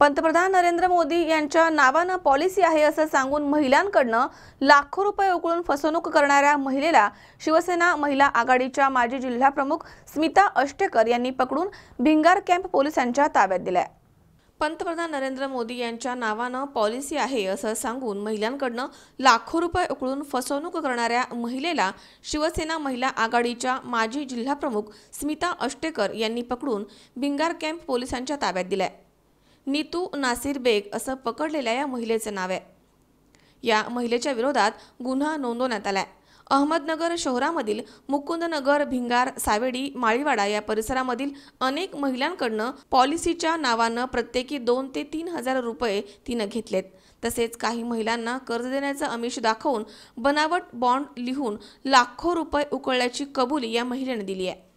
पंतप्रधान नरेंद्र मोदी यांच्या नावानं पॉलिसी आहे असं सांगून महिलांकडनं लाखो रुपये उकळून फसवणूक करणाऱ्या महिलेला शिवसेना महिला आघाडीच्या माजी जिल्हाप्रमुख स्मिता अष्टेकर यांनी पकडून भिंगार कॅम्प पोलिसांच्या ताब्यात दिलाय. पंतप्रधान नरेंद्र मोदी यांच्या नावानं पॉलिसी आहे असं सांगून महिलांकडनं लाखो रुपये उकळून फसवणूक करणाऱ्या महिलेला शिवसेना महिला आघाडीच्या माजी जिल्हाप्रमुख स्मिता अष्टेकर यांनी पकडून भिंगार कॅम्प पोलिसांच्या ताब्यात दिलाय. नीतू नासिर बेग असं पकडलेल्या या महिलेचं नाव आहे. या महिलेच्या विरोधात गुन्हा नोंदवण्यात आला आहे अहमदनगर शहरामधील मुकुंदनगर भिंगार सावेडी माळीवाडा या परिसरामधील अनेक महिलांकडनं पॉलिसीच्या नावानं प्रत्येकी दोन ते तीन हजार रुपये तिनं घेतलेत. तसेच काही महिलांना कर्ज देण्याचं आमिष दाखवून बनावट बॉन्ड लिहून लाखो रुपये उकळल्याची कबुली या महिलेने दिली आहे.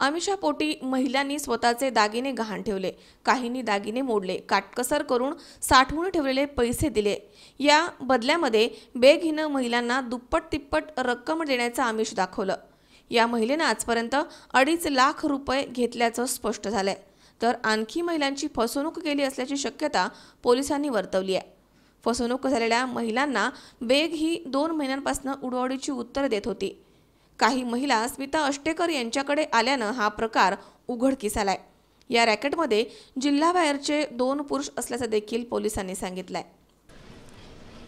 आमिषापोटी महिलांनी स्वतःचे दागिने गहाण ठेवले. काहींनी दागिने मोडले काटकसर करून साठवून ठेवलेले पैसे दिले. या बदल्यामध्ये बेगहीनं महिलांना दुप्पट तिप्पट रक्कम देण्याचं आमिष दाखवलं. या महिलेनं आजपर्यंत अडीच लाख रुपये घेतल्याचं स्पष्ट झालंय. तर आणखी महिलांची फसवणूक केली असल्याची शक्यता पोलिसांनी वर्तवली आहे. फसवणूक झालेल्या महिलांना बेग ही दोन महिन्यांपासून उडवाडीची उत्तरं देत होती. काही महिला स्मिता अष्टेकर यांच्याकडे आल्यानं हा प्रकार उघडकीस आलाय. या रॅकेटमध्ये जिल्हाबाहेरचे दोन पुरुष असल्याचं देखील पोलिसांनी सांगितलंय.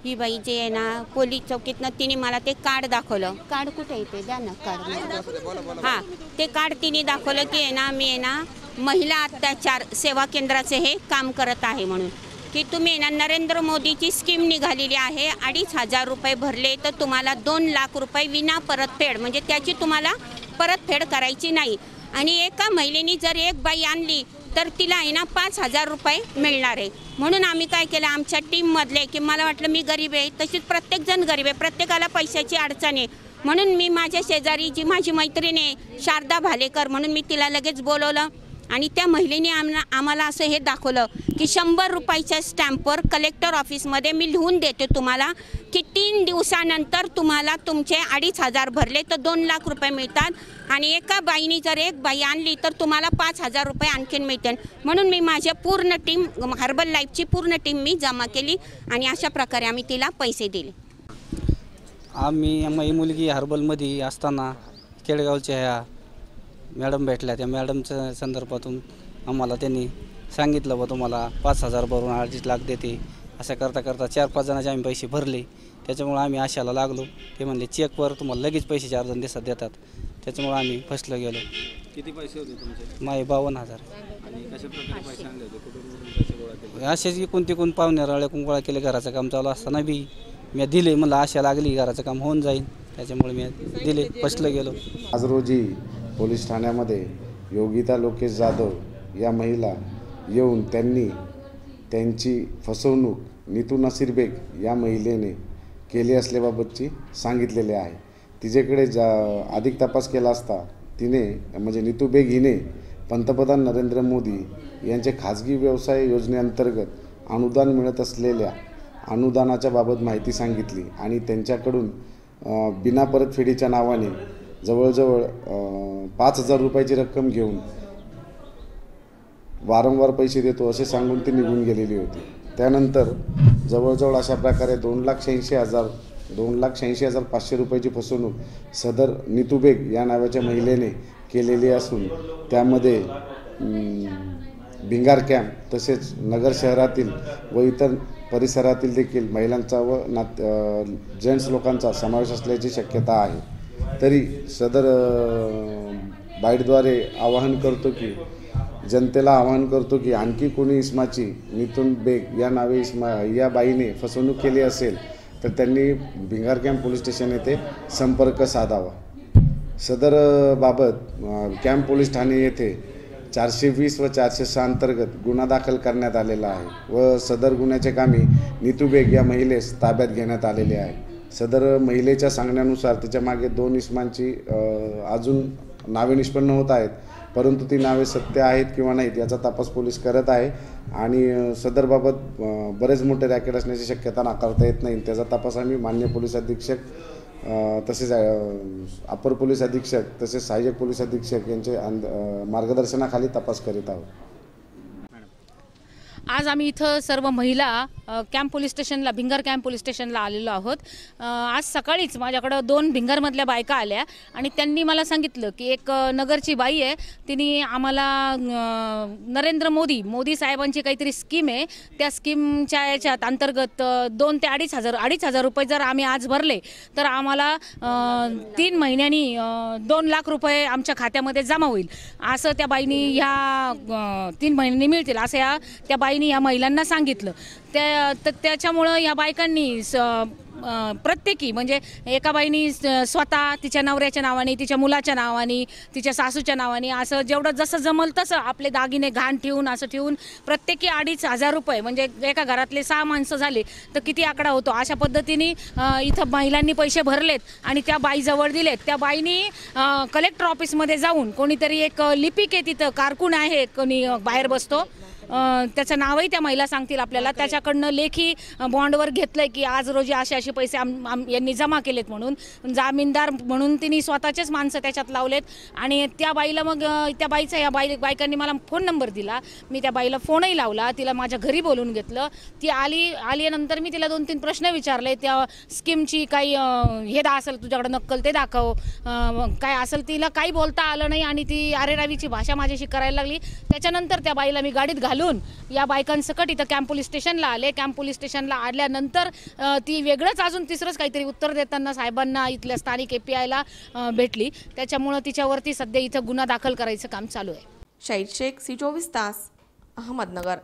ही बाई जे आहे ना पोलीस चौकीतनं तिने मला ते कार्ड दाखवलं. कार्ड कुठे येते द्या ना कार्ड. हां ते कार्ड तिने दाखवलं की आहे ना मी आहे ना महिला अत्याचार सेवा केंद्राचे हे काम करत आहे म्हणून. की तुम्ही ना नरेंद्र मोदीची स्कीम निघालेली आहे अडीच हजार रुपये भरले तर तुम्हाला दोन लाख रुपये विना परतफेड म्हणजे त्याची तुम्हाला परतफेड करायची नाही. आणि एका महिलेनी जर एक बाई आणली तर तिला आहे ना पाच हजार रुपये मिळणार आहे. म्हणून आम्ही काय केलं आमच्या टीममधले की मला वाटलं मी गरीब आहे तशीच प्रत्येकजण गरीब आहे प्रत्येकाला पैशाची अडचण आहे. म्हणून मी माझ्या शेजारी जी माझी मैत्रीण आहे शारदा भालेकर म्हणून मी तिला लगेच बोलवलं. आणि त्या महिलेने आम्हाला आम्हाला असं हे दाखवलं की शंभर रुपयाच्या स्टॅम्पवर कलेक्टर ऑफिसमध्ये मी लिहून देते तुम्हाला की तीन दिवसानंतर तुम्हाला तुमचे अडीच हजार भरले तर दोन लाख रुपये मिळतात. आणि एका बाईने जर एक बाई आणली तर तुम्हाला पाच हजार रुपये आणखीन मिळतील. म्हणून मी माझ्या पूर्ण टीम हर्बल लाईफची पूर्ण टीम मी जमा केली आणि अशा प्रकारे आम्ही तिला पैसे दिले. आम्ही माझी मुलगी हर्बलमध्ये असताना केळगावच्या ह्या मॅडम भेटल्या त्या मॅडमच्या संदर्भातून आम्हाला त्यांनी सांगितलं बा तुम्हाला पाच हजार भरून अडीच लाख देते. असं करता करता चार पाच जणांचे आम्ही पैसे भरले. त्याच्यामुळं आम्ही आशाला लागलो. ते म्हणले चेकवर तुम्हाला लगेच पैसे चार जण दिवसात देतात. त्याच्यामुळं आम्ही फसलो गेलो. किती पैसे होते तुमचे? माझे बावन्न हजार. पैसे आणले होते? कुठून कुठून पैसे गोळा केले? असेच इकून तिकून पाहुण्या राळ्याकून गोळा केले घराचं काम चालू असताना बी. मी दिले म्हणलं आशा लागली घराचं काम होऊन जाईल. त्याच्यामुळे मी दिले फसलो गेलो. आज रोजी पोलीस ठाण्यामध्ये योगिता लोकेश जाधव या महिला येऊन त्यांनी त्यांची फसवणूक नीतू नसीर बेग या महिलेने केली असल्याबाबतची सांगितलेले आहे. तिच्याकडे जा अधिक तपास केला असता तिने म्हणजे नीतू बेग हिने पंतप्रधान नरेंद्र मोदी यांचे खाजगी व्यवसाय योजनेअंतर्गत अनुदान मिळत असलेल्या अनुदानाच्या बाबत माहिती सांगितली आणि त्यांच्याकडून बिना परतफेडीच्या नावाने जवळजवळ पाच हजार रुपयाची रक्कम घेऊन वारंवार पैसे देतो असे सांगून ती निघून गेलेली होती. त्यानंतर जवळजवळ अशा प्रकारे दोन लाख शहाऐंशी हजार दोन लाख शहाऐंशी हजार पाचशे रुपयाची फसवणूक सदर नितुबेग या नावाच्या महिलेने केलेली असून त्यामध्ये भिंगार कॅम्प तसेच नगर शहरातील व इतर परिसरातील देखील महिलांचा व नात जेंट्स लोकांचा समावेश असल्याची शक्यता आहे. तरी सदर बाईटद्वारे आवाहन करतो की जनतेला आवाहन करतो की आणखी कोणी इस्माची मिथुन बेग या नावे इस्मा या बाईने फसवणूक केली असेल तर त्यांनी भिंगार कॅम्प पोलीस स्टेशन येथे संपर्क साधावा. सदर बाबत कॅम्प पोलीस ठाणे येथे चारशे वीस व चारशे सहा अंतर्गत गुन्हा दाखल करण्यात आलेला आहे व सदर गुन्ह्याचे कामी नितू बेग या महिलेस ताब्यात घेण्यात आलेले आहे. सदर महिलेच्या सांगण्यानुसार तिच्यामागे दोन इस्मांची अजून नावे निष्पन्न होत आहेत. परंतु ती नावे सत्य आहेत किंवा नाहीत याचा तपास पोलीस करत आहे. आणि सदरबाबत बरेच मोठे रॅकेट असण्याची शक्यता नाकारता येत नाही. त्याचा तपास आम्ही मान्य पोलीस अधीक्षक तसेच अपर पोलीस अधीक्षक तसेच सहाय्यक पोलीस अधीक्षक यांचे मार्गदर्शनाखाली तपास करीत आहोत. आज आम्ही इथं सर्व महिला कॅम्प पोलीस स्टेशनला भिंगर कॅम्प पोलीस स्टेशनला आलेलो आहोत. आज सकाळीच माझ्याकडं दोन भिंगरमधल्या बायका आल्या आणि त्यांनी मला सांगितलं की एक नगरची बाई आहे. तिने आम्हाला नरेंद्र मोदी मोदी साहेबांची काहीतरी स्कीम आहे. त्या स्कीमच्या याच्यात अंतर्गत दोन ते अडीच हजार अडीच हजार रुपये जर आम्ही आज भरले तर आम्हाला तीन महिन्यांनी दोन लाख रुपये आमच्या खात्यामध्ये जमा होईल. असं त्या बाईनी ह्या तीन महिन्यांनी मिळतील. असं या त्या बाईनी या महिलांना सांगितलं. त्या तर त्याच्यामुळं या बायकांनी स- प्रत्येकी म्हणजे एका बाईनी स्वतः तिच्या नवऱ्याच्या नावाने तिच्या मुलाच्या नावाने तिच्या सासूच्या नावाने असं जेवढं जसं जमल तसं आपले दागिने घाण ठेवून असं ठेवून प्रत्येकी अडीच हजार रुपये म्हणजे एका घरातले सहा माणसं झाले तर किती आकडा होतो? अशा पद्धतीने इथं महिलांनी पैसे भरलेत आणि त्या बाईजवळ दिलेत. त्या बाईनी कलेक्टर ऑफिसमध्ये जाऊन कोणीतरी एक लिपिक आहे तिथं कारकून आहे कोणी बाहेर बसतो. त्याचं नावही त्या महिला सांगतील आपल्याला. त्याच्याकडनं लेखी बॉन्डवर घेतलंय की आज रोजी असे असे पैसे आम आम- यांनी जमा केलेत म्हणून. जामीनदार म्हणून तिने स्वतःचेच माणसं त्याच्यात लावलेत. आणि त्या बाईला मग त्या बाईचा या बाई बायकांनी मला फोन नंबर दिला. मी त्या बाईला फोनही लावला. तिला माझ्या घरी बोलून घेतलं. ती आली आल्यानंतर मी तिला दोन तीन प्रश्न विचारले. त्या स्कीमची काही हे दा असेल तुझ्याकडे नक्कल ते दाखव. काय असेल तिला काही बोलता आलं नाही आणि ती अरेरावीची भाषा माझ्याशी करायला लागली. त्याच्यानंतर त्या बाईला मी गाडीत घालून या बायकांसकट इथं कॅम्प पोलीस स्टेशनला आले. कॅम्प पोलीस स्टेशनला आल्यानंतर ती वेगळंच अजून तिसरंच काहीतरी उत्तर देताना साहेबांना इथल्या स्थानिक ए पी आयला भेटली. त्याच्यामुळं तिच्यावरती सध्या इथं गुन्हा दाखल करायचं काम चालू आहे. शाहीद शेख सी चोवीस तास अहमदनगर.